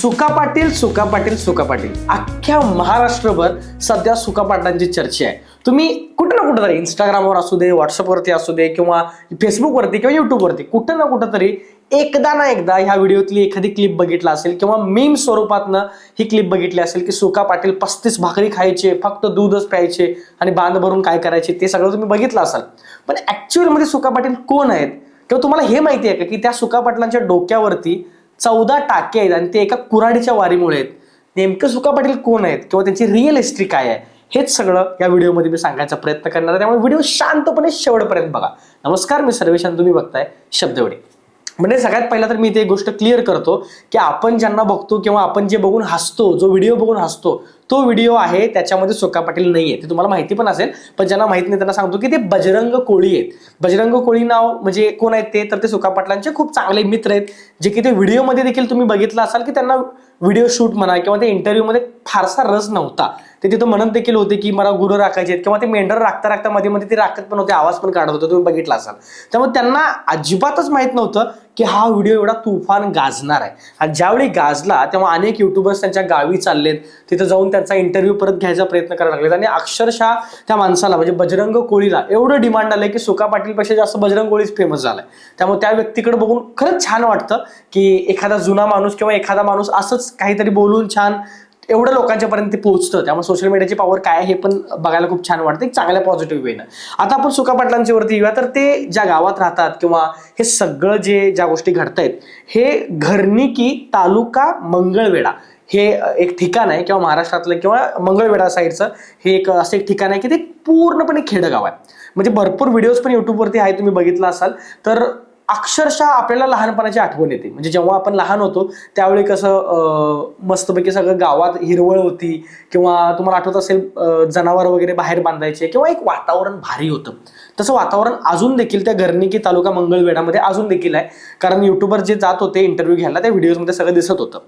सुका पाटील सुका पाटील सुका पाटील. अख्ख्या महाराष्ट्रभर सध्या सुका पाटलांची चर्चा आहे. तुम्ही कुठं ना कुठं तरी इंस्टाग्रामवर असू दे व्हॉट्सअपवरती असू दे किंवा फेसबुकवरती किंवा युट्यूबवरती कुठं ना कुठं तरी एकदा ना एकदा ह्या व्हिडिओतली एखादी क्लिप बघितला असेल किंवा मीम स्वरूपातनं ही क्लिप बघितली असेल की सुका पाटील पस्तीस भाकरी खायचे फक्त दूधच प्यायचे आणि बांध भरून काय करायचे ते सगळं तुम्ही बघितलं असाल. पण ॲक्च्युअलमध्ये सुका पाटील कोण आहेत? किंवा तुम्हाला हे माहिती आहे का की त्या सुका पाटलांच्या डोक्यावरती चौदा टाके आहेत आणि ते एका कुऱ्हाडीच्या वारीमुळे आहेत. नेमकं सुका पाटील कोण आहेत किंवा त्यांची रिअल हिस्ट्री काय आहे हेच सगळं या व्हिडिओमध्ये मी सांगायचा प्रयत्न करणार आहे. त्यामुळे व्हिडिओ शांतपणे शेवटपर्यंत बघा. नमस्कार मी सर्वेशांत. तुम्ही बघताय शब्दवडी. म्हणजे सगळ्यात पहिला तर मी ते गोष्ट क्लिअर करतो की आपण ज्यांना बघतो किंवा आपण जे बघून हसतो जो व्हिडिओ बघून हसतो तो व्हिडिओ आहे त्याच्यामध्ये सुका पाटील नाही आहे ते तुम्हाला माहिती पण असेल पण ज्यांना माहीत नाही त्यांना सांगतो की ते बजरंग कोळी आहेत. बजरंग कोळी नाव म्हणजे कोण आहेत ते? तर ते सुका पाटलांचे खूप चांगले मित्र आहेत जे की ते व्हिडिओमध्ये देखील तुम्ही बघितलं असाल की त्यांना व्हिडिओ शूट म्हणा किंवा ते इंटरव्ह्यूमध्ये फारसा रस नव्हता. ते तिथं म्हणत देखील होते की मला गुरु राखायचे आहेत किंवा ते मेंढर राखता राखता मध्ये मध्ये ते राखत पण होते आवाज पण काढत होते तुम्ही बघितला असाल. त्यामुळे त्यांना अजिबातच माहीत नव्हतं की हा व्हिडिओ एवढा तुफान गाजणार आहे. आणि ज्यावेळी गाजला तेव्हा अनेक युट्यूबर्स त्यांच्या गावी चाललेत. तिथं जाऊन त्यांचा इंटरव्ह्यू परत घ्यायचा प्रयत्न करायला लागलेत. आणि अक्षरशः त्या माणसाला म्हणजे बजरंग कोळीला एवढं डिमांड आलं की सुका पाटीलपेक्षा जास्त बजरंग कोळीच फेमस झालाय. त्यामुळे त्या व्यक्तीकडे बघून खरंच छान वाटतं की एखादा जुना माणूस किंवा एखादा माणूस असंच काहीतरी बोलून छान एवढं लोकांच्यापर्यंत ते पोहोचतं. त्यामुळे सोशल मीडियाची पॉवर काय हे पण बघायला खूप छान वाटतं एक चांगल्या पॉझिटिव्ह वेनं आता आपण सुका पाटलांच्या वरती येऊया. तर ते ज्या गावात राहतात किंवा हे सगळं जे ज्या गोष्टी घडत आहेत हे घरनिकी तालुका मंगळवेढा. हे एक ठिकाण आहे किंवा महाराष्ट्रातलं किंवा मंगळवेढा साईडचं हे एक असं एक ठिकाण आहे की ते पूर्णपणे खेडगाव आहे. म्हणजे भरपूर व्हिडिओज पण युट्यूबवरती आहे तुम्ही बघितलं असाल. तर अक्षरशः आपल्याला लहानपणाची आठवण येते. म्हणजे जेव्हा आपण लहान होतो त्यावेळी कसं मस्तपैकी सगळं गावात हिरवळ होती किंवा तुम्हाला आठवत असेल जनावर वगैरे बाहेर बांधायचे किंवा एक वातावरण भारी होतं. तसं वातावरण अजून देखील त्या घरनिकी तालुका मंगळवेढामध्ये अजून देखील आहे. कारण युट्यूबर जे जात होते इंटरव्ह्यू घ्यायला त्या व्हिडिओजमध्ये सगळं दिसत होतं.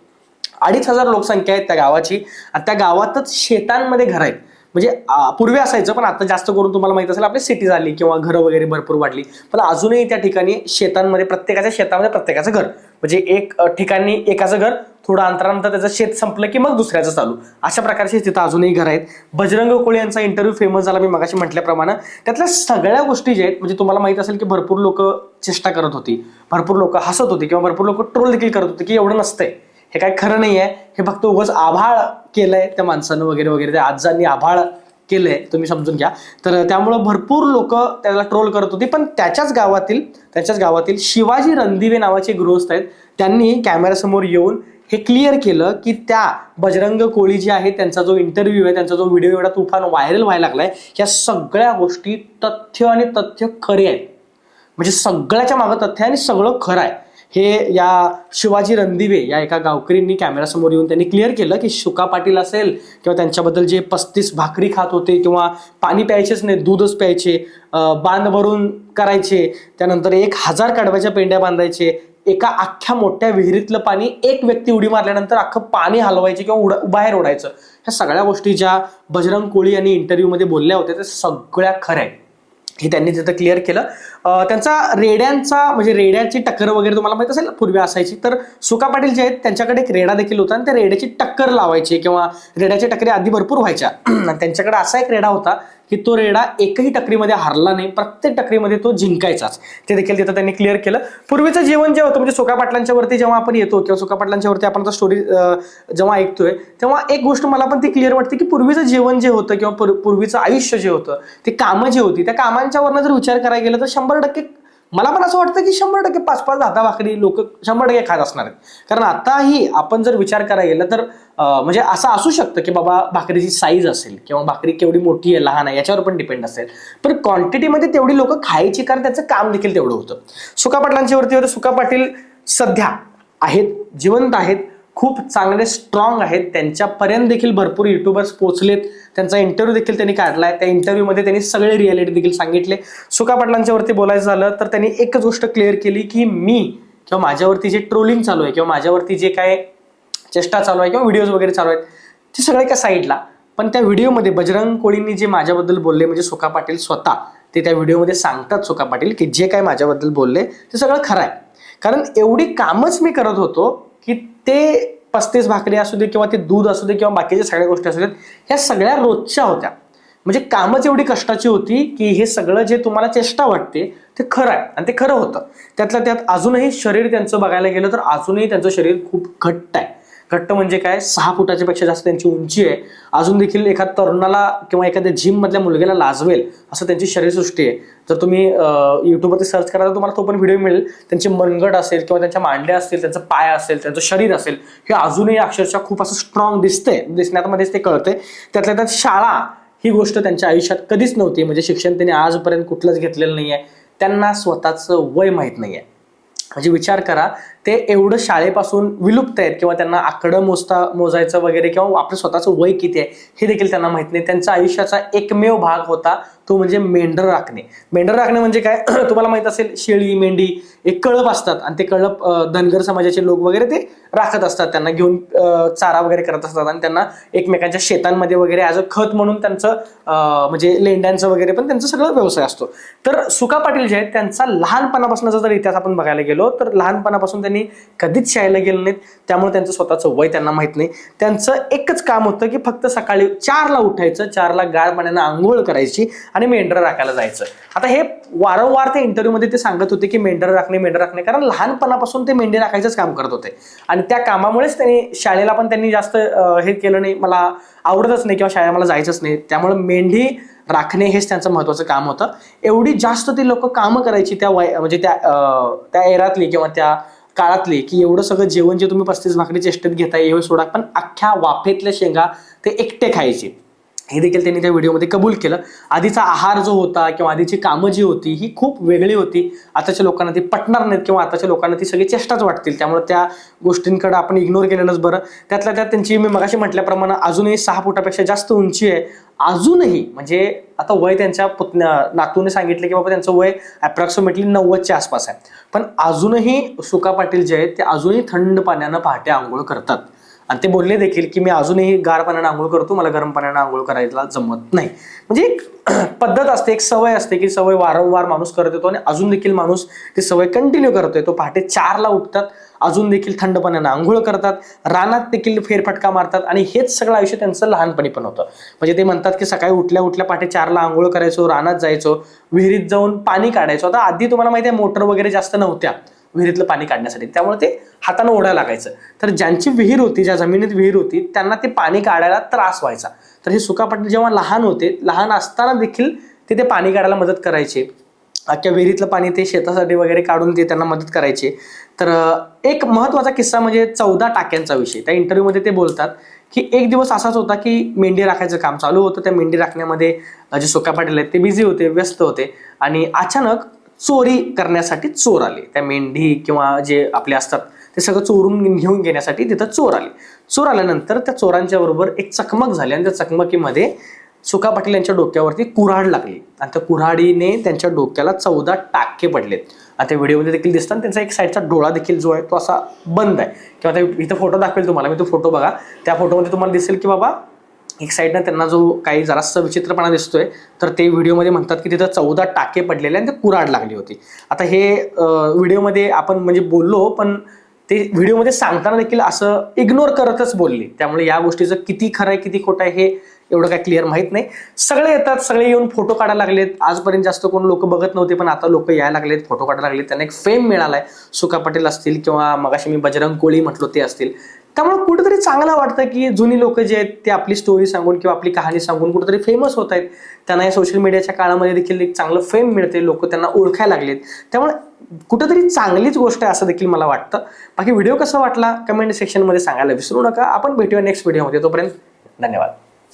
अडीच हजार लोकसंख्या आहे त्या गावाची. आणि त्या गावातच शेतांमध्ये घर आहेत. म्हणजे पूर्वी असायचं पण आता जास्त करून तुम्हाला माहीत असेल आपली सिटी झाली किंवा घरं वगैरे भरपूर वाढली. पण अजूनही त्या ठिकाणी शेतांमध्ये प्रत्येकाच्या शेतामध्ये प्रत्येकाचं घर. म्हणजे एक ठिकाणी एकाचं घर थोडं अंतरानंतर त्याचं शेत संपलं की मग दुसऱ्याचं चालू. अशा प्रकारचे तिथं अजूनही घर आहेत. बजरंग कोळी यांचा इंटरव्ह्यू फेमस झाला मी मगाशी म्हटल्याप्रमाणे. त्यातल्या सगळ्या गोष्टी ज्या आहेत म्हणजे तुम्हाला माहीत असेल की भरपूर लोक चेष्टा करत होती. भरपूर लोक हसत होती किंवा भरपूर लोक ट्रोल देखील करत होते की एवढं नसतंय. हे काय खरं नाही आहे हे फक्त उगाच आभाळ केलंय त्या माणसानं वगैरे वगैरे. त्या आजांनी आभाळ केलंय तुम्ही समजून घ्या. तर त्यामुळं भरपूर लोक त्याला ट्रोल करत होती. पण त्याच्याच गावातील त्याच्याच गावातील शिवाजी रणदिवे नावाचे गृहस्थ आहेत. त्यांनी कॅमेऱ्यासमोर येऊन हे क्लिअर केलं की त्या बजरंग कोळी जे आहे त्यांचा जो इंटरव्ह्यू आहे त्यांचा जो व्हिडिओ एवढा तुफान व्हायरल व्हायला लागलाय या सगळ्या गोष्टी तथ्य आणि तथ्य खरे आहेत. म्हणजे सगळ्याच्या मागं तथ्य आहे आणि सगळं खरं आहे. हे या शिवाजी रणदिवे या एका गावकरींनी कॅमेरासमोर येऊन त्यांनी क्लिअर केलं की शुका पाटील असेल किंवा त्यांच्याबद्दल जे पस्तीस भाकरी खात होते किंवा पाणी प्यायचेच नाही दूधच प्यायचे बांध भरून करायचे त्यानंतर एक हजार कडव्याच्या पेंड्या बांधायचे एका अख्ख्या मोठ्या विहिरीतलं पाणी एक व्यक्ती उडी मारल्यानंतर अख्खं पाणी हलवायचे किंवा उड बाहेर ओढायचं. ह्या सगळ्या गोष्टी ज्या बजरंग कोळी यांनी इंटरव्ह्यूमध्ये बोलल्या होत्या त्या सगळ्या खऱ्या आहेत. हे त्यांनी तिथं क्लिअर केलं. त्यांचा रेड्यांचा म्हणजे रेड्याची टक्कर वगैरे तुम्हाला माहीत असेल पूर्वी असायची. तर सुका पाटील जे आहेत त्यांच्याकडे एक रेडा देखील होता आणि त्या रेड्याची टक्कर लावायची किंवा रेड्याच्या टक्करी आधी भरपूर व्हायच्या. आणि त्यांच्याकडे असा एक रेडा होता की तो रेडा एकही टकरीमध्ये हरला नाही प्रत्येक टकरीमध्ये तो जिंकायचाच. ते देखील तिथं त्यांनी क्लिअर केलं. पूर्वीचं जीवन जे होतं म्हणजे सुकापाटलांच्यावरती पाटलांच्या वरती जेव्हा आपण येतो किंवा सुकापाटलांच्यावरती पाटलांच्या वरती आपण स्टोरी जेव्हा ऐकतोय तेव्हा एक गोष्ट मला पण ती क्लिअर वाटते की पूर्वीचं जीवन जे होतं किंवा पूर्वीचं आयुष्य जे होतं ते कामं जी होती त्या कामांच्यावरनं जर विचार करायला गेलं तर शंभर टक्के मला पण असं वाटतं की शंभर टक्के पाच पाच दहा दहा भाकरी लोक शंभर टक्के खात असणार आहेत. कारण आताही आपण जर विचार करायला गेलं तर म्हणजे असं असू शकतं की बाबा भाकरीची साईज असेल किंवा भाकरी केवढी मोठी आहे लहान आहे याच्यावर पण डिपेंड असेल. पण क्वांटिटीमध्ये तेवढी लोक खायची कारण त्याचं काम देखील तेवढं होतं. सुका पाटलांच्या वरती होतं सुका पाटील सध्या आहेत जिवंत आहेत. खूप चांगले स्ट्रॉंग आहेत. त्यांच्यापर्यंत देखील भरपूर युट्यूबर्स पोहोचलेत. त्यांचा इंटरव्ह्यू देखील त्यांनी काढला आहे त्या इंटरव्ह्यूमध्ये त्यांनी सगळे रियालिटी देखील सांगितले. सुका पाटलांच्या वरती बोलायचं झालं तर त्यांनी एकच गोष्ट क्लिअर केली की मी किंवा माझ्यावरती जे ट्रोलिंग चालू आहे किंवा माझ्यावरती जे काय चेष्टा चालू आहे किंवा व्हिडिओज वगैरे चालू आहेत ते सगळे एका साईडला पण त्या व्हिडिओमध्ये बजरंग कोळींनी जे माझ्याबद्दल बोलले म्हणजे सुका पाटील स्वतः ते त्या व्हिडिओमध्ये सांगतात सुका पाटील की जे काय माझ्याबद्दल बोलले ते सगळं खरं आहे. कारण एवढी कामच मी करत होतो की ते पस्तीस भाकरी असू दे किंवा ते दूध असू दे किंवा बाकीच्या सगळ्या गोष्टी असू देत ह्या सगळ्या रोजच्या होत्या. म्हणजे कामच एवढी कष्टाची होती की हे सगळं जे तुम्हाला चेष्टा वाटते ते खरं आहे आणि ते खरं होतं. त्यातल्या त्यात अजूनही शरीर त्यांचं बघायला गेलं तर अजूनही त्यांचं शरीर खूप घट्ट आहे. घट्ट म्हणजे काय? सहा फुटाच्या पेक्षा जास्त त्यांची उंची आहे. अजून देखील एखाद्या तरुणाला किंवा एखाद्या जिम मधल्या मुलग्याला लाजवेल असं त्यांची शरीरसृष्टी आहे. जर तुम्ही युट्यूबवरती सर्च करा तर तुम्हाला तो पण व्हिडिओ मिळेल. त्यांचे मनगट असेल किंवा त्यांच्या मांड्या असतील त्यांचं पाय असेल त्यांचं शरीर असेल हे अजूनही अक्षरशः खूप असं स्ट्रॉंग दिसते दिसण्यामध्येच ते कळते त्यातल्या त्यात शाळा ही गोष्ट त्यांच्या आयुष्यात कधीच नव्हती. म्हणजे शिक्षण त्यांनी आजपर्यंत कुठलंच घेतलेलं नाही आहे त्यांना स्वतःचं वय माहीत नाही आहे म्हणजे विचार करा ते एवढं शाळेपासून विलुप्त आहेत किंवा त्यांना आकडं मोजता मोजायचं वगैरे किंवा आपलं स्वतःचं वय किती आहे हे देखील त्यांना माहीत नाही. त्यांचा आयुष्याचा एकमेव भाग होता तो म्हणजे मेंढर राखणे. मेंढर राखणे म्हणजे काय? तुम्हाला माहीत असेल शेळी मेंढी एक कळप असतात. आणि ते कळप धनगर समाजाचे लोक वगैरे ते राखत असतात त्यांना घेऊन चारा वगैरे करत असतात आणि त्यांना एकमेकांच्या शेतांमध्ये वगैरे ॲज अ खत म्हणून त्यांचं म्हणजे लेंड्यांचं वगैरे पण त्यांचं सगळं व्यवसाय असतो. तर सुका पाटील जे आहेत त्यांचा लहानपणापासूनचा जर इतिहास आपण बघायला गेलो तर लहानपणापासून त्यांनी कधीच शाळेला गेले नाहीत. त्यामुळे त्यांचं स्वतःचं वय त्यांना माहीत नाही. त्यांचं एकच काम होतं की फक्त सकाळी चारला उठायचं चारला गार पाण्यानं आंघोळ करायची आणि मेंढर राखायला जायचं. आता हे वारंवार ते इंटरव्ह्यूमध्ये ते सांगत होते की मेंढर राखणे मेंढर राखणे कारण लहानपणापासून ते मेंढे राखायचंच काम करत होते. आणि त्या कामामुळेच त्यांनी शाळेला पण त्यांनी जास्त हे केलं नाही. मला आवडतच नाही किंवा शाळेला मला जायचंच नाही. त्यामुळे मेंढी राखणे हेच त्यांचं महत्वाचं काम होतं. एवढी जास्त ती लोक कामं करायची त्या वय म्हणजे त्या त्या एरातली किंवा त्या काळातली की एवढं सगळं जेवण जे तुम्ही पस्तीस भाकरी चेष्टेत घेताय एवढं सोडा. पण अख्ख्या वाफेतल्या शेंगा ते एकटे खायचे. हे देखील त्यांनी त्या व्हिडिओमध्ये कबूल केलं. आधीचा आहार जो होता किंवा आधीची कामं जी होती ही खूप वेगळी होती. आताच्या लोकांना ती पटणार नाहीत किंवा आताच्या लोकांना ती सगळी चेष्टाच वाटतील. त्यामुळे त्या गोष्टींकडे आपण इग्नोर केलेलंच बरं. त्यातल्या त्यात त्यांची मी मगाशी म्हटल्याप्रमाणे अजूनही सहा फुटापेक्षा जास्त उंची आहे. अजूनही म्हणजे आता वय त्यांच्या पुतण्या नातूने सांगितलं की बाबा त्यांचं वय अप्रॉक्सिमेटली नव्वदच्या आसपास आहे. पण अजूनही सुका पाटील जे आहेत ते अजूनही थंड पाण्यानं पहाटे आंघोळ करतात. आणि ते बोलले देखील की मी अजूनही गार पाण्यानं आंघोळ करतो मला गरम पाण्यानं आंघोळ करायला जमत नाही. म्हणजे एक पद्धत असते एक सवय असते की सवय वारंवार माणूस करत येतो आणि अजून देखील माणूस ती सवय कंटिन्यू करतोय. तो पहाटे चारला उठतात अजून देखील थंड पाण्यानं आंघोळ करतात रानात देखील फेरफटका मारतात आणि हेच सगळं आयुष्य त्यांचं लहानपणी पण होतं. म्हणजे ते म्हणतात की सकाळी उठल्या उठल्या पहाटे चारला आंघोळ करायचो रानात जायचो विहिरीत जाऊन पाणी काढायचो. आता आधी तुम्हाला माहिती आहे मोटर वगैरे जास्त नव्हत्या. विहिरीतलं पाणी काढण्यासाठी. त्यामुळे ते हातानं ओढायला लागायचं. तर ज्यांची विहीर होती ज्या जमिनीत विहीर होती त्यांना ते पाणी काढायला त्रास व्हायचा. तर हे सुका जेव्हा लहान होते लहान असताना देखील ते ते पाणी काढायला मदत करायचे. अख्ख्या विहिरीतलं पाणी ते शेतासाठी वगैरे काढून ते त्यांना मदत करायचे. तर एक महत्त्वाचा किस्सा म्हणजे चौदा टाक्यांचा विषय. त्या इंटरव्ह्यूमध्ये ते बोलतात की एक दिवस असाच होता की मेंढी राखायचं काम चालू होतं. त्या मेंढी राखण्यामध्ये जे सुका पाटील आहेत ते बिझी होते व्यस्त होते. आणि अचानक चोरी करण्यासाठी चोर आले. त्या मेंढी किंवा जे आपले असतात ते सगळं चोरून घेऊन घेण्यासाठी तिथं चोर आले. चोर आल्यानंतर त्या चोरांच्या बरोबर एक चकमक झाली आणि त्या चकमकीमध्ये सुका पाटील यांच्या डोक्यावरती कुऱ्हाड लागली. आणि त्या कुऱ्हाडीने त्यांच्या डोक्याला चौदा टाके पडलेत. आणि त्या व्हिडिओमध्ये देखील दिसतात त्यांचा एक साईडचा डोळा देखील जो आहे तो असा बंद आहे. किंवा इथं फोटो दाखवेल तुम्हाला मी तो फोटो बघा. त्या फोटोमध्ये तुम्हाला दिसेल की बाबा एक साईडनं त्यांना जो काही जरासा विचित्रपणा दिसतोय तर ते व्हिडिओमध्ये म्हणतात की तिथं चौदा टाके पडलेले आणि ते कुराड लागली होती. आता हे व्हिडिओमध्ये आपण म्हणजे बोललो पण ते व्हिडिओमध्ये सांगताना देखील असं इग्नोर करतच बोलली. त्यामुळे या गोष्टीचं किती खरं आहे किती खोटं आहे हे एवढं काय क्लिअर माहीत नाही. सगळे येतात सगळे येऊन फोटो काढायला लागलेत. आजपर्यंत जास्त कोण लोक बघत नव्हते पण आता लोक यायला लागलेत फोटो काढायला लागलेत. त्यांना एक फेम मिळाला आहे सुका पटेल असतील किंवा मगाशी मी बजरंग कोळी म्हटलो ते असतील. त्यामुळे कुठेतरी चांगलं वाटतं की जुनी लोक जे आहेत ते आपली स्टोरी सांगून किंवा आपली कहाणी सांगून कुठेतरी फेमस होत आहेत. त्यांना या सोशल मीडियाच्या काळामध्ये देखील एक चांगलं फेम मिळते लोक त्यांना ओळखायला लागलेत. त्यामुळे कुठेतरी चांगलीच गोष्ट आहे असं देखील मला वाटतं. बाकी व्हिडिओ कसा वाटला? कमेंट सेक्शनमध्ये सांगायला विसरू नका. आपण भेटूया नेक्स्ट व्हिडिओमध्ये तोपर्यंत धन्यवाद.